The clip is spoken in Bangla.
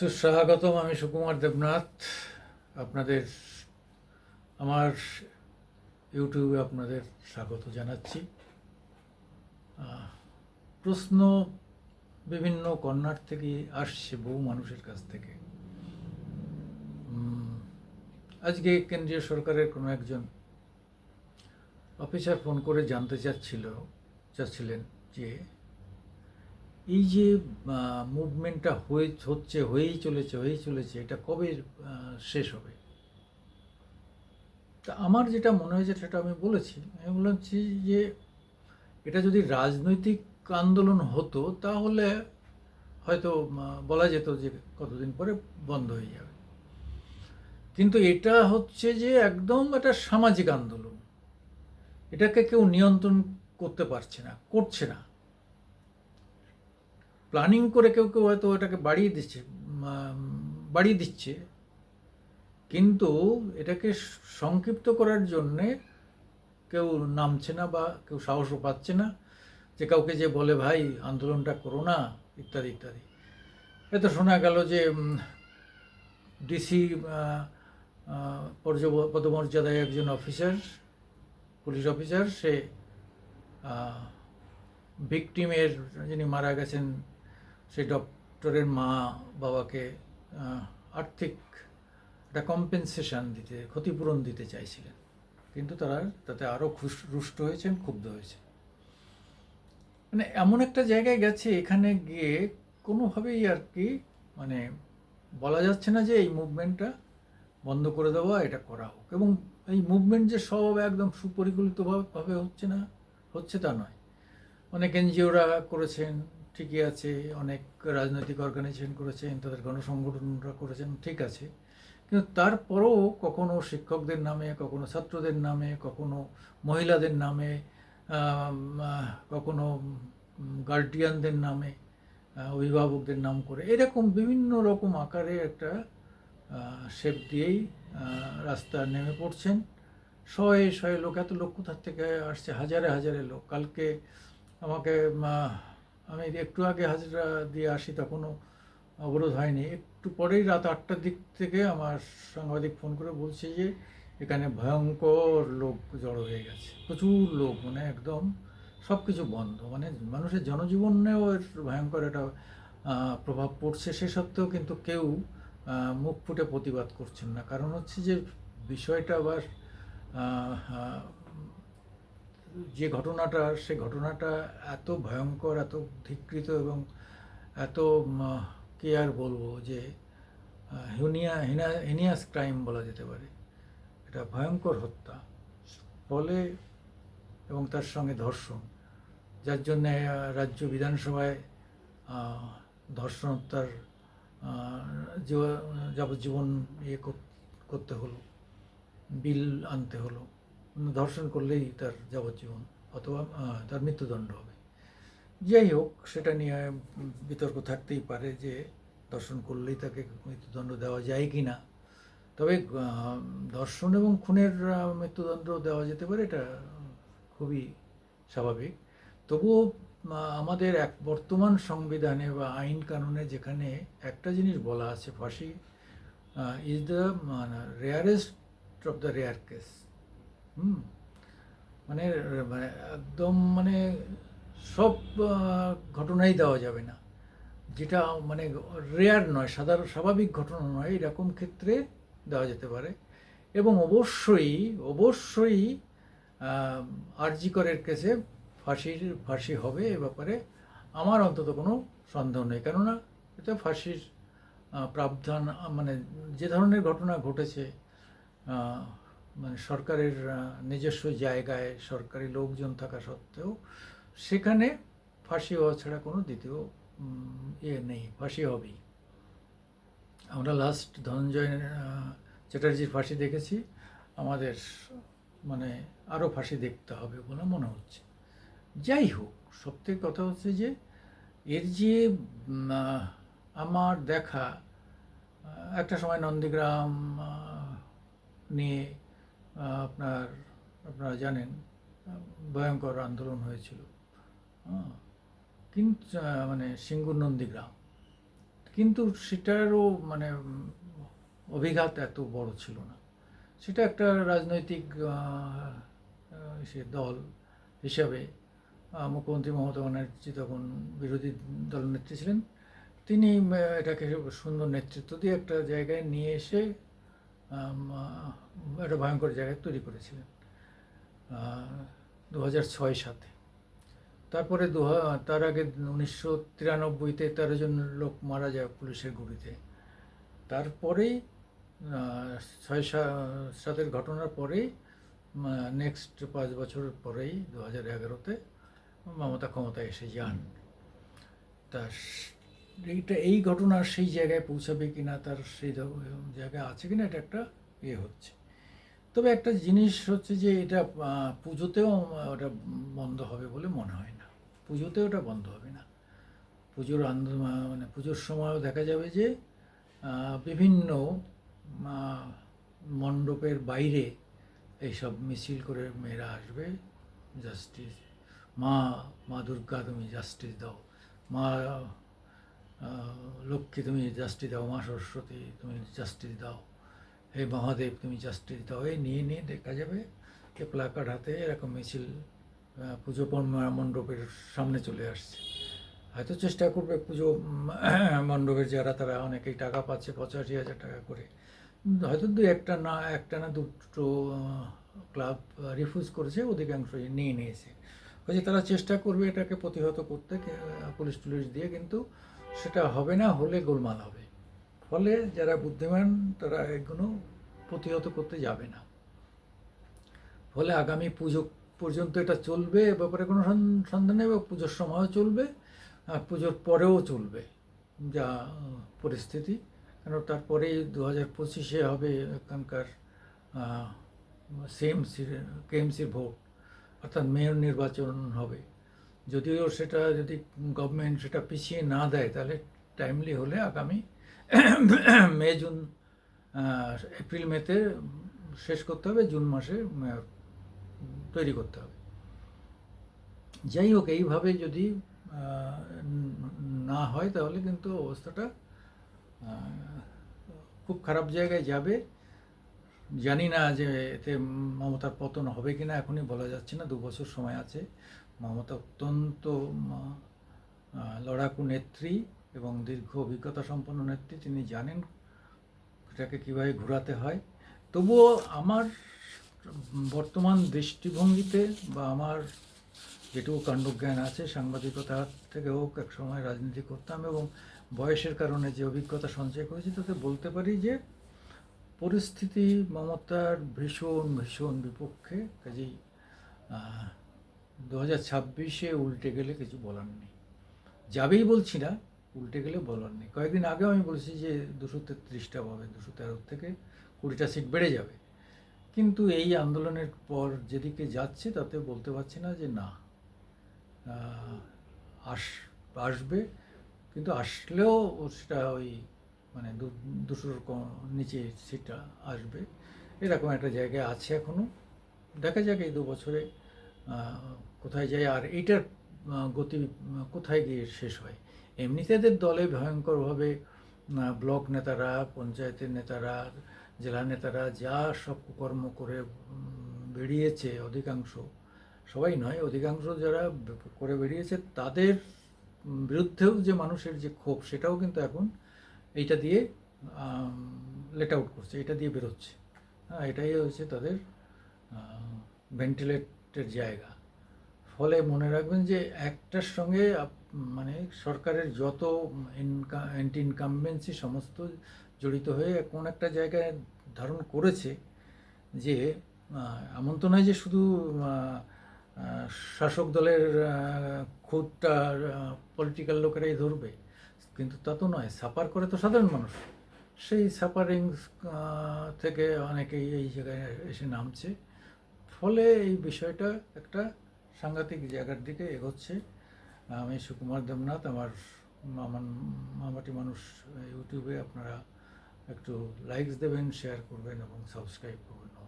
সুস্বাগতম আমি সুকুমার দেবনাথ। আপনাদের, আমার ইউটিউবে আপনাদের স্বাগত জানাচ্ছি। প্রশ্ন বিভিন্ন কর্নার থেকে আসছে বহু মানুষের কাছ থেকে। আজকে কেন্দ্রীয় সরকারের কোনো একজন অফিসার ফোন করে জানতে চাচ্ছিল, চাচ্ছিলেন যে এই যে মুভমেন্টটা হয়ে, হচ্ছে, হয়েই চলেছে হয়েই চলেছে, এটা কবে শেষ হবে? তা আমার যেটা মনে হয়েছে, সেটা আমি বলেছি। আমি বলেছি যে, এটা যদি রাজনৈতিক আন্দোলন হতো, তাহলে হয়তো বলা যেত যে, কতদিন পরে বন্ধ হয়ে যাবে। কিন্তু এটা হচ্ছে যে, একদম একটা সামাজিক আন্দোলন। এটাকে কেউ নিয়ন্ত্রণ করতে পারছে না, করছে না। প্ল্যানিং করে কেউ কেউ হয়তো এটাকে বাড়িয়ে দিচ্ছে বাড়িয়ে দিচ্ছে। কিন্তু এটাকে সংক্ষিপ্ত করার জন্যে কেউ নামছে না বা কেউ সাহসও পাচ্ছে না যে কাউকে যে বলে, ভাই, আন্দোলনটা করো না, ইত্যাদি ইত্যাদি। এতো শোনা গেল যে ডিসি পর্য, পদমর্যাদায় একজন অফিসার, পুলিশ অফিসার, সে ভিকটিমের যিনি মারা গেছেন সেই ডক্টরের মা বাবাকে আর্থিক একটা কম্পেনসেশন দিতে, ক্ষতিপূরণ দিতে চাইছিলেন। কিন্তু তারা তাতে আরও খুশ, রুষ্ট হয়েছেন, ক্ষুব্ধ হয়েছে মানে এমন একটা জায়গায় গেছে, এখানে গিয়ে কোনোভাবেই আর কি মানে বলা যাচ্ছে না যে এই মুভমেন্টটা বন্ধ করে দেওয়া, এটা করা হোক। এবং এই মুভমেন্ট যে সব একদম সুপরিকল্পিতভাবে হচ্ছে না, হচ্ছে তা নয়। অনেক এনজিওরা করেছেন ঠিকই আছে, অনেক রাজনৈতিক অর্গানাইজেশন করেছেন, তাদের গণসংগঠনরা করেছেন, ঠিক আছে। কিন্তু তারপরেও কখনো শিক্ষকদের নামে, কখনো ছাত্রদের নামে, কখনো মহিলাদের নামে কখনো গার্ডিয়ানদের নামে অভিভাবকদের নাম করে, এরকম বিভিন্ন রকম আকারে একটা শেপ দিয়েই রাস্তা নেমে পড়ছেন। শয়ে শয়ে লোক, এত লোক কোথার থেকে আসছে? হাজারে হাজারে লোক। কালকে আমাকে আমি একটু আগে হাজিরা দিয়ে আসি, তখনও অবরোধ হয়নি। একটু পরেই রাত আটটার দিক থেকে আমার সাংবাদিক ফোন করে বলছে যে, এখানে ভয়ঙ্কর লোক জড়ো হয়ে গেছে। প্রচুর লোক মানে একদম সব কিছু বন্ধ। মানে মানুষের জনজীবনেও এর ভয়ঙ্কর একটা প্রভাব পড়ছে। সে সত্ত্বেও কিন্তু কেউ মুখ ফুটে প্রতিবাদ করছেন না। কারণ হচ্ছে যে, বিষয়টা আবার যে ঘটনাটা, সে ঘটনাটা এত ভয়ঙ্কর, এত ধিকৃত এবং এত কি আর বলব যে হিউনিয়া, হিনা, হিনিয়াস ক্রাইম বলা যেতে পারে। এটা ভয়ঙ্কর হত্যা। ফলে এবং তার সঙ্গে ধর্ষণ। যার জন্যে রাজ্য বিধানসভায় ধর্ষণ হত্যার যাবজ্জীবন ইয়ে কর- করতে হলো। বিল আনতে হলো। ধর্ষণ করলেই তার যাবজ্জীবন অথবা তার মৃত্যুদণ্ড হবে। যাই হোক, সেটা নিয়ে বিতর্ক থাকতেই পারে যে দর্শন করলেই তাকে মৃত্যুদণ্ড দেওয়া যায় কি না। তবে ধর্ষণ এবং খুনের মৃত্যুদণ্ড দেওয়া যেতে পারে, এটা খুবই স্বাভাবিক। তবুও আমাদের এক বর্তমান সংবিধানে বা আইন কানুনে যেখানে একটা জিনিস বলা আছে, ফাঁসি is the rarest of the rare case hmm. মানে মানে একদম মানে সব ঘটনাই দেওয়া যাবে না। যেটা মানে রেয়ার নয়, সাধারণ, স্বাভাবিক ঘটনা নয়, এরকম ক্ষেত্রে দেওয়া যেতে পারে। এবং অবশ্যই অবশ্যই আরজি করের কেসে ফাঁসির, ফাঁসি হবে এ ব্যাপারে আমার অন্তত কোনো সন্দেহ নেই। কেননা, এটা ফাঁসির প্রাবধান মানে যে ধরনের ঘটনা ঘটেছে মানে সরকারের নিজস্ব জায়গায় সরকারি লোকজন থাকা সত্ত্বেও সেখানে ফাঁসি হওয়া ছাড়া কোনো দ্বিতীয় ইয়ে নেই, ফাঁসি হবেই। আমরা লাস্ট ধনঞ্জয় চ্যাটার্জির ফাঁসি দেখেছি। আমাদের মানে আরও ফাঁসি দেখতে হবে বলে মনে হচ্ছে। যাই হোক সবথেকে কথা হচ্ছে যে এর যে আমার দেখা একটা সময় নন্দীগ্রাম নিয়ে আপনার, আপনারা জানেন, ভয়ঙ্কর আন্দোলন হয়েছিল। হ্যাঁ। কিন্তু মানে সিঙ্গুর নন্দীগ্রাম কিন্তু সেটারও মানে অভিঘাত এত বড় ছিল না। সেটা একটা রাজনৈতিক সে দল হিসাবে মুখ্যমন্ত্রী মমতা ব্যানার্জি তখন বিরোধী দলনেত্রী ছিলেন। তিনি এটাকে সুন্দর নেতৃত্ব দিয়ে একটা জায়গায় নিয়ে এসে একটা ভয়ঙ্কর জায়গায় তৈরি করেছিলেন দু হাজার ছয় সাতে। তারপরে দু তার আগে উনিশশো তিরানব্বইতে তেরো জন লোক মারা যায় পুলিশের গুলিতে। তারপরেই ছয় সাতের ঘটনার পরেই নেক্সট পাঁচ বছর পরেই দু হাজার এগারোতে মমতা ক্ষমতায় এসে যান। তা স- এইটা, এই ঘটনা সেই জায়গায় পৌঁছাবে কি না তার সেই জায়গায় আছে কিনা এটা একটা ইয়ে হচ্ছে। তবে একটা জিনিস হচ্ছে যে এটা পুজোতেও ওটা বন্ধ হবে বলে মনে হয় না। পুজোতেও ওটা বন্ধ হবে না। পুজোর আন্দোলন মানে পুজোর সময়ও দেখা যাবে যে বিভিন্ন মণ্ডপের বাইরে এইসব মিছিল করে মেয়েরা আসবে। জাস্টিস, মা মা দুর্গা তুমি জাস্টিস দাও। মা লক্ষ্মী, তুমি জাস্টিস দাও, মা সরস্বতী, তুমি জাস্টি দাও, হে মহাদেব, তুমি জাস্টি দাও, এই নিয়ে নিয়ে দেখা যাবে যে প্লাকার্ড হাতে এরকম মিছিল পুজো মণ্ডপের সামনে চলে আসছে। হয়তো চেষ্টা করবে পুজো মণ্ডপের যারা, তারা অনেকেই টাকা পাচ্ছে, পঁচাশি হাজার টাকা করে। হয়তো দু একটা না একটা না দুটো ক্লাব রিফিউজ করেছে অধিকাংশই নিয়ে নিয়েছে। হয়েছে তারা চেষ্টা করবে এটাকে প্রতিহত করতে পুলিশ টুলিশ দিয়ে, কিন্তু সেটা হবে না, হলে গোলমাল হবে। ফলে যারা বুদ্ধিমান, তারা এগুলো প্রতিহত করতে যাবে না। ফলে আগামী পুজো পর্যন্ত এটা চলবে, এ ব্যাপারে কোনো সন- সন্দেহ নেই, এবং পুজোর সময়ও চলবে, আর পুজোর পরেও চলবে যা, পরিস্থিতি। কেন তারপরেই দু হাজার পঁচিশে হবে এখানকার সিএমসির, কেএমসির ভোট, অর্থাৎ মেয়র নির্বাচন হবে। যদিও সেটা যদি গভর্নমেন্ট সেটা পিছিয়ে না দেয়, তাহলে টাইমলি হলে আগামী মে, জুন এপ্রিল মেতে শেষ করতে হবে, জুন মাসে তৈরি করতে হবে। যাই হোক এইভাবে যদি না হয়, তাহলে কিন্তু অবস্থাটা খুব খারাপ জায়গায় যাবে। জানি না যে এতে মমতার পতন হবে কিনা, এখনই বলা যাচ্ছে না, দু বছর সময় আছে। মমতা অত্যন্ত লড়াকু নেত্রী এবং দীর্ঘ অভিজ্ঞতা সম্পন্ন নেত্রী, তিনি জানেন এটাকে কীভাবে ঘোরাতে হয়। তবুও আমার বর্তমান দৃষ্টিভঙ্গিতে বা আমার যেটুকু কাণ্ডজ্ঞান আছে, সাংবাদিকতা থেকে হোক, এক সময় রাজনীতি করতাম এবং বয়সের কারণে যে অভিজ্ঞতা সঞ্চয় করেছি, তাতে বলতে পারি যে পরিস্থিতি মমতার ভীষণ ভীষণ বিপক্ষে কাজেই দু হাজার ছাব্বিশে উল্টে গেলে কিছু বলার নেই। যাবেই বলছি না, উল্টে গেলে বলার নেই। কয়েকদিন আগেও আমি বলছি যে দুশো তেত্রিশটা পাবে, দুশো তেরো থেকে কুড়িটা সিট বেড়ে যাবে। কিন্তু এই আন্দোলনের পর যেদিকে যাচ্ছে, তাতে বলতে পারছি না যে না। আস, আসবে, কিন্তু আসলেও সেটা ওই মানে দুশোর নিচে সিটটা আসবে। এরকম একটা জায়গায় আছে এখনও দেখা যাক এই দু বছরে কোথায় যায় আর এইটার গতি, কোথায় গিয়ে শেষ হয়? এমনিতে এদের দলে ভয়ঙ্করভাবে ব্লক নেতারা, পঞ্চায়েতের নেতারা, জেলা নেতারা যা সব কর্ম করে বেরিয়েছে অধিকাংশ, সবাই নয়, অধিকাংশ যারা করে বেরিয়েছে তাদের বিরুদ্ধেও যে মানুষের যে ক্ষোভ সেটাও কিন্তু এখন এইটা দিয়ে লেট আউট করছে, এটা দিয়ে বেরোচ্ছে। হ্যাঁ এটাই হচ্ছে তাদের ভেন্টিলেটের জায়গা। ফলে মনে রাখবেন যে একটার সঙ্গে মানে সরকারের যত অ্যান্টি ইনকামবেন্সি সমস্ত জড়িত হয়ে কোন একটা জায়গায় ধারণ করেছে যে এমন তো নয় যে শুধু শাসক দলের খুঁতটা পলিটিক্যাল লোকেরাই ধরবে, কিন্তু তা তো নয়। সাপার করে তো সাধারণ মানুষ। সেই সাপারিং থেকে অনেকেই এই জায়গায় এসে নামছে। ফলে এই বিষয়টা একটা সাংঘাতিক জায়গার দিকে এগোচ্ছে। আমি সুকুমার দেবনাথ, আমার আমার মামাটি মানুষ ইউটিউবে আপনারা একটু লাইকস দেবেন শেয়ার করবেন এবং সাবস্ক্রাইব করবেন।